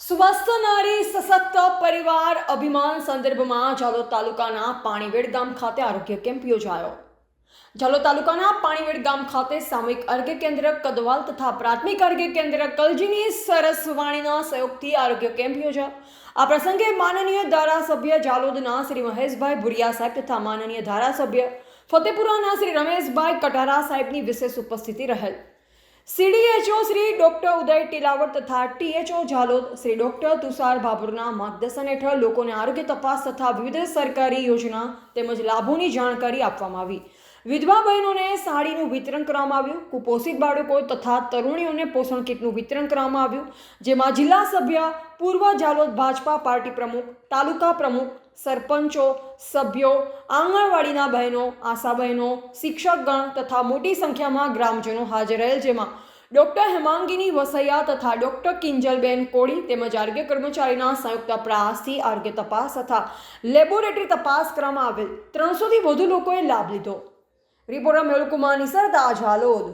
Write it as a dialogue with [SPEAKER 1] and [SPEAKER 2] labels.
[SPEAKER 1] સ્વસ્થ નારી, સશક્ત પરિવાર અભિમાન સંદર્ભમાં ઝાલોદ તાલુકાના પાણીવેડ ગામ ખાતે આરોગ્ય કેમ્પ યોજાયો. ઝાલોદ તાલુકાના પાણીવેડ ગામ ખાતે સામૂહિક આરોગ્ય કેન્દ્ર કદવાલ તથા પ્રાથમિક આરોગ્ય કેન્દ્ર કલજીની સરસવાણીના સહયોગથી આરોગ્ય કેમ્પ યોજાયો. આ પ્રસંગે માનનીય ધારાસભ્ય ઝાલોદના શ્રી મહેશભાઈ ભુરિયા સાહેબ તથા માનનીય ધારાસભ્ય ફતેપુરાના શ્રી રમેશભાઈ કટારા સાહેબની વિશેષ ઉપસ્થિતિ રહેલ. સીડીએચઓ શ્રી ડોક્ટર ઉદય ટીલાવટ તથા ટીએચઓ ઝાલોદ શ્રી ડોક્ટર તુષાર ભાભોરના માર્ગદર્શન હેઠળ લોકોને આરોગ્ય તપાસ તથા વિવિધ સરકારી યોજના તેમજ લાભોની જાણકારી આપવામાં આવી. વિધવા બહેનોને સાડીનું વિતરણ કરવામાં આવ્યું. કુપોષિત બાળકો તથા તરુણીઓને પોષણ કીટનું વિતરણ કરવામાં આવ્યું. જેમાં જિલ્લા સભ્ય, પૂર્વ જાલોદ ભાજપા પાર્ટી પ્રમુખ, તાલુકા પ્રમુખ, સરપંચો, સભ્યો, આંગણવાડીના બહેનો આશા બહેનો શિક્ષકગણ તથા મોટી સંખ્યામાં ગ્રામજનો હાજર રહેલ. જેમાં ડોક્ટર હેમાંગીની વસૈયા તથા ડૉક્ટર કિંજલબેન કોળી તેમજ આરોગ્ય કર્મચારીના સંયુક્ત પ્રયાસથી આરોગ્ય તપાસ તથા લેબોરેટરી તપાસ કરવામાં આવેલ. ત્રણસોથી વધુ લોકોએ લાભ લીધો. રિપોર્ટર મેળુકુમાર નિસરતા ઝાલોદ